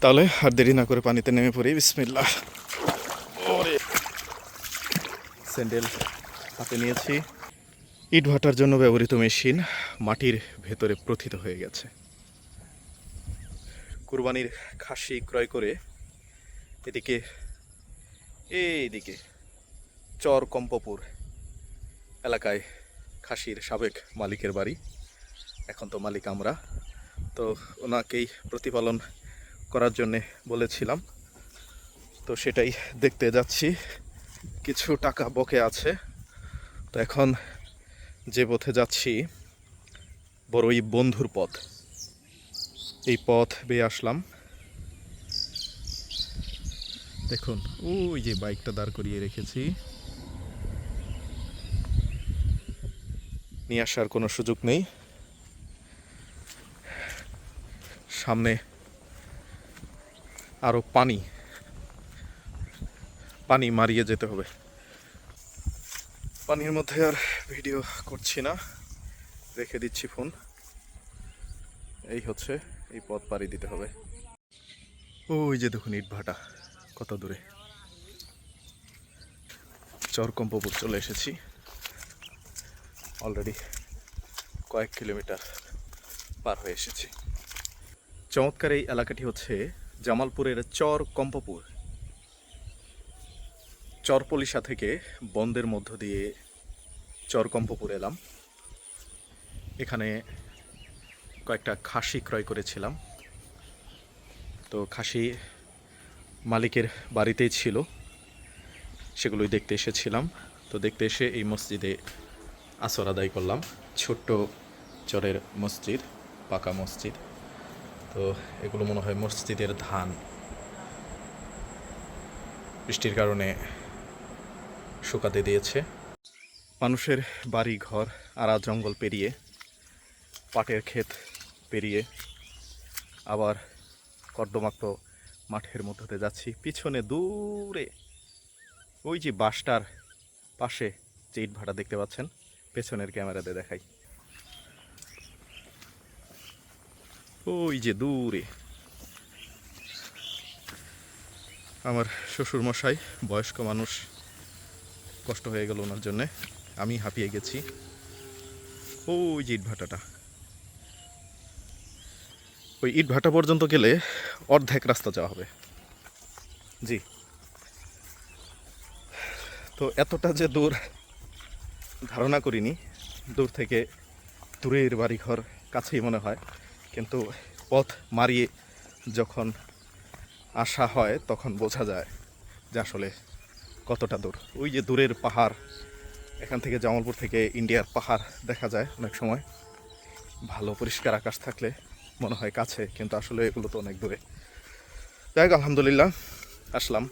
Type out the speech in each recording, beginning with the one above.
তাহলে আর দেরি না করে পানিতে নেমে পড়ি বিসমিল্লাহ। ওরে। স্যান্ডেল হাতে নিয়েছি। ইট ভাটার জন্য ব্যবহৃত মেশিন মাটির ভেতরে প্রথিত হয়ে গেছে। কুরবানির খাসি ক্রয় করে এদিকে এইদিকে চর কম্পপুর এলাকায় খাসির সাবেক মালিকের বাড়ি। এখন তো মালিক আমরা। তো ওনাকেই প্রতিপালন করার জন্যে বলেছিলাম। তো সেটাই দেখতে যাচ্ছি। কিছু টাকা বকে আছে। তো এখন যে পথে যাচ্ছি, বড়ই বন্ধুর পথ। এই পথ বেয়ে আসলাম। দেখুন, ওই যে বাইকটা দাঁড় করিয়ে রেখেছি। নিয়ে আসার কোনো সুযোগ নেই। সামনে আরও পানি পানি মারিয়ে যেতে হবে। পানির মধ্যে আর ভিডিও করছি না, রেখে দিচ্ছি ফোন। এই হচ্ছে, এই পথ পাড়ি দিতে হবে। ওই যে দেখুন ইট ভাটা, কত দূরে। চরকম্পপুর চলে এসেছি। অলরেডি কয়েক কিলোমিটার পার হয়ে এসেছি। চমৎকার এই এলাকাটি হচ্ছে জামালপুরের চর কম্পপুর। চরপলিশা থেকে বন্দের মধ্য দিয়ে চর কম্পপুর এলাম। এখানে কয়েকটা খাসি ক্রয় করেছিলাম। তো খাসি মালিকের বাড়িতেই ছিল। সেগুলোই দেখতে এসেছিলাম। তো দেখতে এসে এই মসজিদে আসর আদায় করলাম। ছোট্ট চরের মসজিদ, পাকা মসজিদ। তো এগুলো মনে হয় মসজিদের ধান। বৃষ্টির কারণে শুকাতে দিয়েছে। মানুষের বাড়ি ঘর আড়া জঙ্গল পেরিয়ে, পাটের ক্ষেত পেরিয়ে, আবার কর্দমাক্ত মাঠের মধ্যে যাচ্ছি। পিছনে দূরে ওই যে বাসটার পাশে যে ইট ভাটা দেখতে পাচ্ছেন, পেছনের ক্যামেরাতে দেখাই। ওই যে দূরে। আমার শ্বশুর মশাই বয়স্ক মানুষ, কষ্ট হয়ে গেল ওনার জন্যে। আমি হাঁপিয়ে গেছি। ওই যে ইটভাটাটা। ওই ইটভাটা পর্যন্ত গেলে অর্ধেক রাস্তা যাওয়া হবে। জি। তো এতটা যে দূর ধারণা করিনি, দূর থেকে দূরের বাড়িঘর কাছেই মনে হয়। কিন্তু পথ মারিয়ে যখন আসা হয়, তখন বোঝা যায় যে আসলে কতটা দূর। ওই যে দূরের পাহাড়, এখান থেকে জামালপুর থেকে ইন্ডিয়ার পাহাড় দেখা যায় অনেক সময়। ভালো পরিষ্কার আকাশ থাকলে মনে হয় কাছে, কিন্তু আসলে এগুলো তো অনেক দূরে। যাই হোক, আলহামদুলিল্লাহ, আসলাম।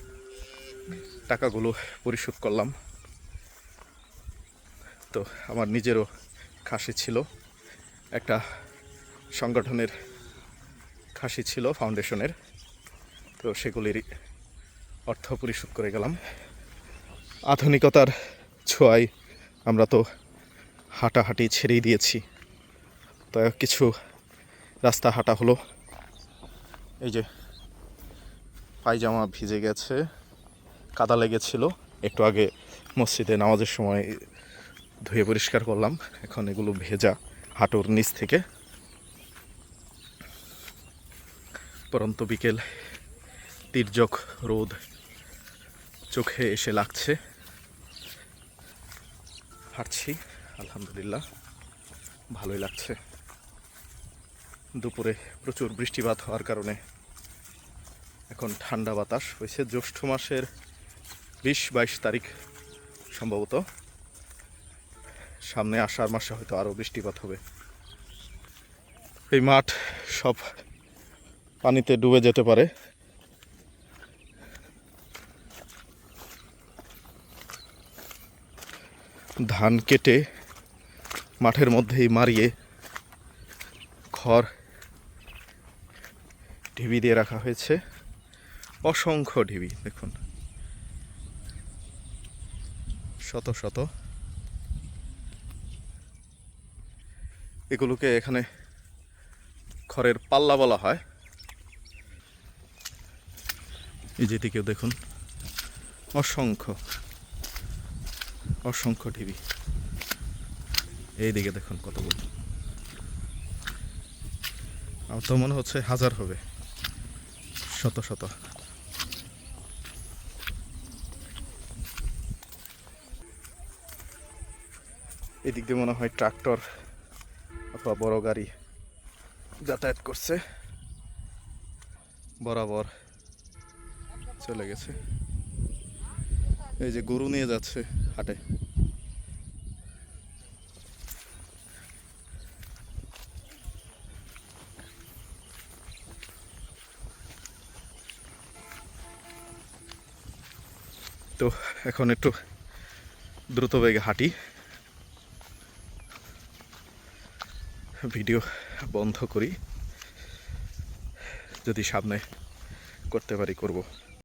টাকাগুলো পরিশোধ করলাম। তো আমার নিজেরও খাসি ছিল। একটা সংগঠনের খাসি ছিল ফাউন্ডেশনের, তো সেগুলির অর্থ পরিশোধ করে গেলাম। আধুনিকতার ছোঁয়ায় আমরা তো হাঁটাহাঁটি ছেড়েই দিয়েছি। তো কিছু রাস্তা হাঁটা হলো। এই যে পায়জামা ভিজে গেছে, কাদা লেগেছিল। একটু আগে মসজিদে নামাজের সময় ধুয়ে পরিষ্কার করলাম। এখন এগুলো ভেজা হাঁটুর নিচ থেকে। পরন্ত বিকেল। তির্যক রোদ চোখে এসে লাগছে। হাঁটছি, আলহামদুলিল্লাহ। ভালোই লাগছে। দুপুরে প্রচুর বৃষ্টিপাত হওয়ার কারণে এখন ঠান্ডা বাতাস হয়েছে। জ্যৈষ্ঠ মাসের বিশ বাইশ তারিখ সম্ভবত। সামনে আষাঢ় মাসে হয়তো আরও বৃষ্টিপাত হবে। এই মাঠ সব পানিতে ডুবে যেতে পারে। ধান কেটে মাঠের মধ্যেই মারিয়ে খড় ঢিবি দিয়ে রাখা হয়েছে। অসংখ্য ঢিবি, দেখুন। শত শত। এগুলোকে এখানে খড়ের পাল্লা বলা হয়। এই যেদিকেও দেখুন। অসংখ্য। অসংখ্য ঢিবি এইদিকে দেখুন কতগুলো। আমার তো মনে হচ্ছে হাজার হবে। শত শত। এদিক দিয়ে মনে হয় ট্রাক্টর অথবা বড় গাড়ি যাতায়াত করছে। বরাবর। চলে গেছে। এই যে গরু নিয়ে যাচ্ছে হাটে। তো এখন একটু দ্রুত বেগে হাঁটি। ভিডিও বন্ধ করি। যদি সামনে করতে পারি, করব।